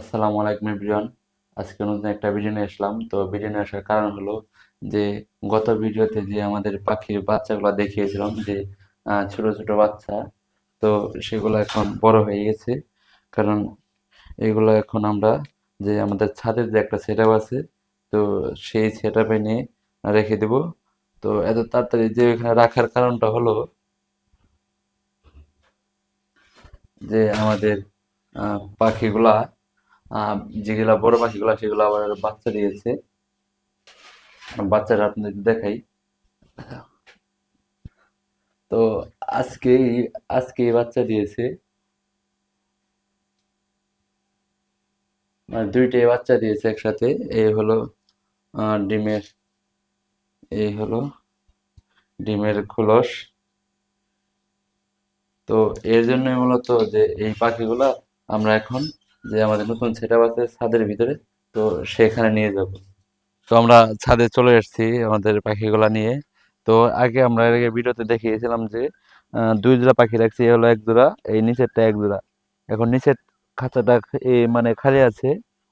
আসসালামু আলাইকুম এভরিওয়ান আজকে নতুন একটা ভিডিও নিয়ে আসলাম। তো ভিডিও নিয়ে আসার কারণ হলো যে, গত ভিডিওতে যে আমাদের পাখির বাচ্চাগুলো দেখিয়েছিলাম, যে ছোট ছোট বাচ্চা, তো সেগুলো এখন বড় হয়ে গেছে। কারণ এগুলো এখন আমরা যে আমাদের ছাদের যে একটা সেট আছে, তো সেই সেট আপে নিয়ে রেখে দেব। তো এত তাড়াতাড়ি যে এখানে রাখার কারণটা হলো যে আমাদের পাখিগুলা যেগুলা বড় পাখিগুলা, সেগুলো আবার বাচ্চা দিয়েছে। বাচ্চারা আপনাদের দেখাই। তো আজকে আজকে বাচ্চা দিয়েছে। মানে দুইটাই বাচ্চা দিয়েছে একসাথে। এই হলো ডিমের, এই হলো ডিমের খোলস। তো এর জন্যই মূলত যে এই পাখিগুলা আমরা এখন যে আমাদের নতুন সেটআপ আছে ছাদের ভিতরে, তো সেখানে নিয়ে যাব। তো আমরা ছাদে চলে এসেছি আমাদের পাখিগুলা নিয়ে। তো আগে আমরা এর আগে ভিডিওতে দেখিয়েছিলাম যে দুই জোড়া পাখি রাখছি এই হলো এক জোড়া, এই নিচেরটা এক জোড়া। এখন নিচের খাঁচাটা এই মানে খালি আছে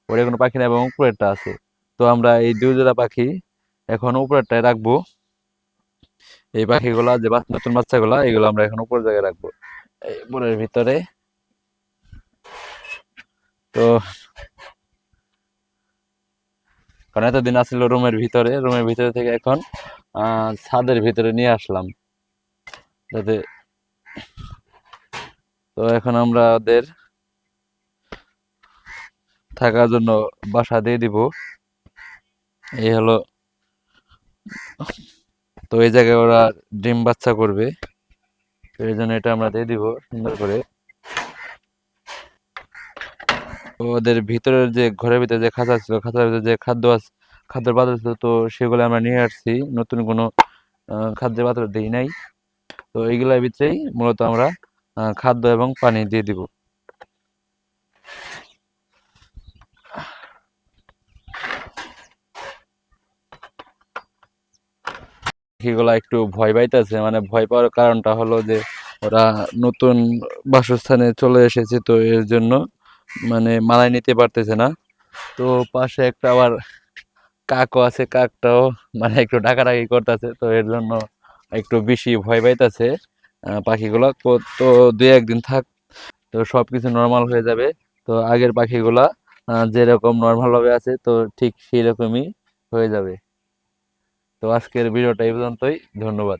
ওটা কোনো পাখি না এবং উপরেরটা আছে। তো আমরা এই দুই জোড়া পাখি এখন উপরেরটায় রাখব। এই পাখিগুলা যে বাচ্চা নতুন বাচ্চাগুলা, এগুলো আমরা এখন উপর জায়গায় রাখব। এই উপরের ভিতরে তো কারণ এতদিন আসছিল রুমের ভিতরে রুমের ভিতরে থেকে এখন ছাদের ভিতরে নিয়ে আসলাম। যাতে তো এখন আমরা ওদের থাকার জন্য বাসা দিয়ে দিব। এই হলো তো এই জায়গায় ওরা ডিম বাচ্চা করবে। তো এই জন্য এটা আমরা দিয়ে দিব সুন্দর করে তো ওদের ভিতরের যে ঘরের ভিতরে যে খাঁচা ছিল, খাঁচার ভিতরে যে খাদ্য আছে, খাদ্যের পাত্র ছিল, তো সেগুলো আমরা নিয়ে আসছি। নতুন কোনো খাদ্যের পাত্র দিই নাই। তো এইগুলোর ভিতরেই মূলত আমরা খাদ্য এবং পানি দিয়ে দিব। পাখিগুলা একটু ভয় পাইতেছে মানে ভয় পাওয়ার কারণটা হলো যে, ওরা নতুন বাসস্থানে চলে এসেছে, তো এর জন্য মানে মানায় নিতে পারতেছে না। তো পাশে একটা আবার কাকও আছে, কাকটাও মানে একটু ডাকাডাকি করতেছে, তো এর জন্য একটু বেশি ভয় পাইতেছে পাখিগুলা। তো দুই একদিন থাক, তো সব কিছু নর্মাল হয়ে যাবে। তো আগের পাখিগুলা যেরকম নর্মাল ভাবে আছে, তো ঠিক সেই রকমই হয়ে যাবে। তো আজকের ভিডিওটা এই পর্যন্তই, ধন্যবাদ।